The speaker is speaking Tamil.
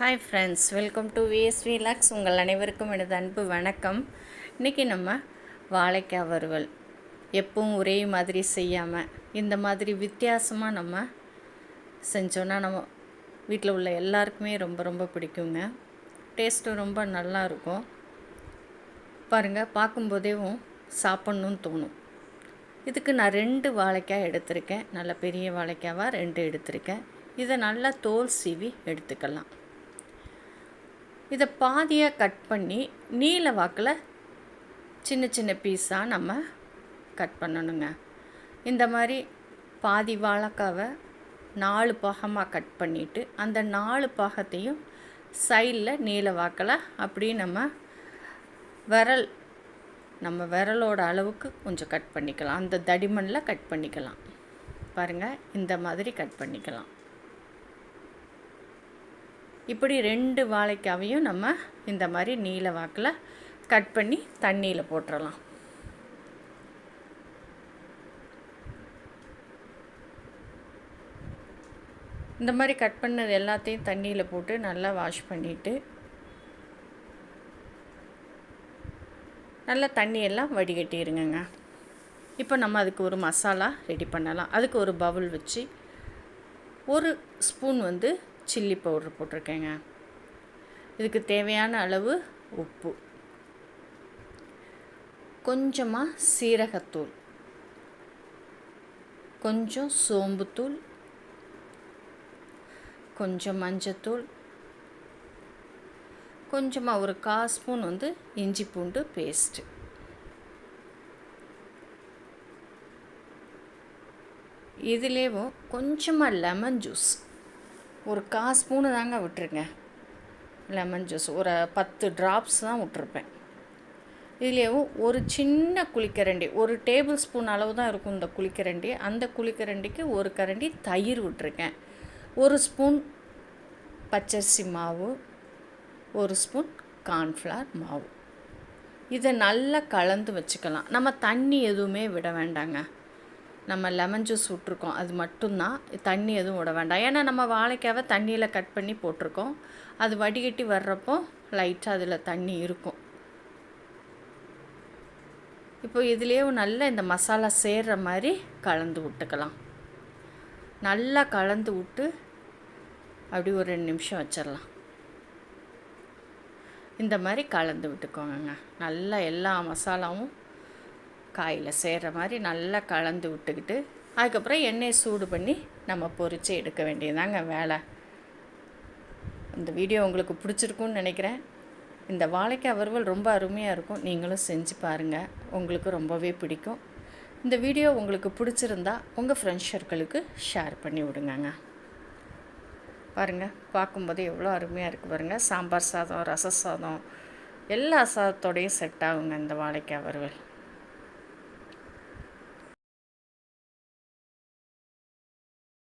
Hi friends welcome to VSV Lux உங்கள் அனைவருக்கும் எனது அன்பு வணக்கம். இன்றைக்கி நம்ம வாழைக்காய் வறுவல். எப்பவும் ஒரே மாதிரி செய்யாமல் இந்த மாதிரி வித்தியாசமாக நம்ம செஞ்சோன்னா நம்ம வீட்டில் உள்ள எல்லாருக்குமே ரொம்ப ரொம்ப பிடிக்குங்க. டேஸ்ட்டும் ரொம்ப நல்லா இருக்கும். பாருங்கள் பார்க்கும்போதேவும் சாப்பிட்ணுன்னு தோணும். இதுக்கு நான் ரெண்டு வாழைக்காய் எடுத்திருக்கேன். நல்ல பெரிய வாழைக்காவாக ரெண்டு எடுத்திருக்கேன். இதை நல்லா தோல் சீவி எடுத்துக்கலாம். இதை பாதியாக கட் பண்ணி நீல வாக்கில் சின்ன சின்ன பீஸாக நம்ம கட் பண்ணணுங்க. இந்த மாதிரி பாதி வாழைக்காவை நாலு பாகமாக கட் பண்ணிவிட்டு அந்த நாலு பாகத்தையும் சைடில் நீல வாக்கில் அப்படியே நம்ம விரல் நம்ம விரலோட அளவுக்கு கொஞ்சம் கட் பண்ணிக்கலாம். அந்த தடிமனில் கட் பண்ணிக்கலாம். பாருங்கள் இந்த மாதிரி கட் பண்ணிக்கலாம். இப்படி ரெண்டு வாழைக்காவையும் நம்ம இந்த மாதிரி நீல வாக்கில் கட் பண்ணி தண்ணியில் போட்டுடலாம் இந்த மாதிரி கட் பண்ணது எல்லாத்தையும் தண்ணியில் போட்டு நல்லா வாஷ் பண்ணிவிட்டு நல்லா தண்ணியெல்லாம் வடிகட்டிடுங்க இப்போ நம்ம அதுக்கு ஒரு மசாலா ரெடி பண்ணலாம். அதுக்கு ஒரு பவுல் வச்சு ஒரு ஸ்பூன் வந்து சில்லி பவுட்ரு போட்டிருக்கேங்க. இதுக்கு தேவையான அளவு உப்பு. கொஞ்சமாக சீரகத்தூள். கொஞ்சம் சோம்புத்தூள். கொஞ்சம் மஞ்சத்தூள். கொஞ்சமாக ஒரு கா ஸ்பூன் வந்து இஞ்சி பூண்டு பேஸ்ட்டு. இதுலேயும் கொஞ்சமாக லெமன் ஜூஸ். ஒரு கா ஸ்பூனு தாங்க விட்டுருங்க லெமன் ஜூஸ். ஒரு பத்து ட்ராப்ஸ் தான் விட்டுருப்பேன். இதுலேயும் ஒரு சின்ன குளிக்கரண்டி ஒரு டேபிள் ஸ்பூன் அளவு தான் இருக்கும் இந்த குளிக்கரண்டி. அந்த குளிக்கரண்டிக்கு ஒரு கரண்டி தயிர் விட்டுருக்கேன். ஒரு ஸ்பூன் பச்சரிசி மாவு ஒரு ஸ்பூன் கார்ன்ஃப்ளவர் மாவு. இதை நல்லா கலந்து வச்சுக்கலாம். நம்ம தண்ணி எதுவுமே விட வேண்டாங்க. நம்ம லெமன் ஜூஸ் விட்ருக்கோம் அது மட்டும்தான். தண்ணி எதுவும் விட வேண்டாம். ஏன்னா நம்ம வாழைக்காவை தண்ணியில் கட் பண்ணி போட்டிருக்கோம். அது வடிகட்டி வர்றப்போ லைட்டாக அதில் தண்ணி இருக்கும். இப்போ இதுலேயும் நல்லா இந்த மசாலா சேர்கிற மாதிரி கலந்து விட்டுக்கலாம். நல்லா கலந்து விட்டு அப்படி ஒரு ரெண்டு நிமிஷம் வச்சிடலாம். இந்த மாதிரி கலந்து விட்டுக்கோங்க நல்லா எல்லா மசாலாவும் காயில் சேர்கிற மாதிரி நல்லா கலந்து விட்டுக்கிட்டு அதுக்கப்புறம் எண்ணெயை சூடு பண்ணி நம்ம பொறிச்சு எடுக்க வேண்டியதாங்க வேலை. இந்த வீடியோ உங்களுக்கு பிடிச்சிருக்குன்னு நினைக்கிறேன். இந்த வாழைக்காய் வறுவல் ரொம்ப அருமையாக இருக்கும். நீங்களும் செஞ்சு பாருங்கள் உங்களுக்கு ரொம்பவே பிடிக்கும். இந்த வீடியோ உங்களுக்கு பிடிச்சிருந்தா உங்கள் ஃப்ரெண்ட்ஸ் சர்க்கிளுக்கு ஷேர் பண்ணி விடுங்கங்க. பாருங்கள் பார்க்கும்போது எவ்வளோ அருமையாக இருக்குது பாருங்கள் சாம்பார் சாதம் ரச சாதம் எல்லா சாதத்தோடையும் செட் ஆகுங்க இந்த வாழைக்காய் வறுவல்.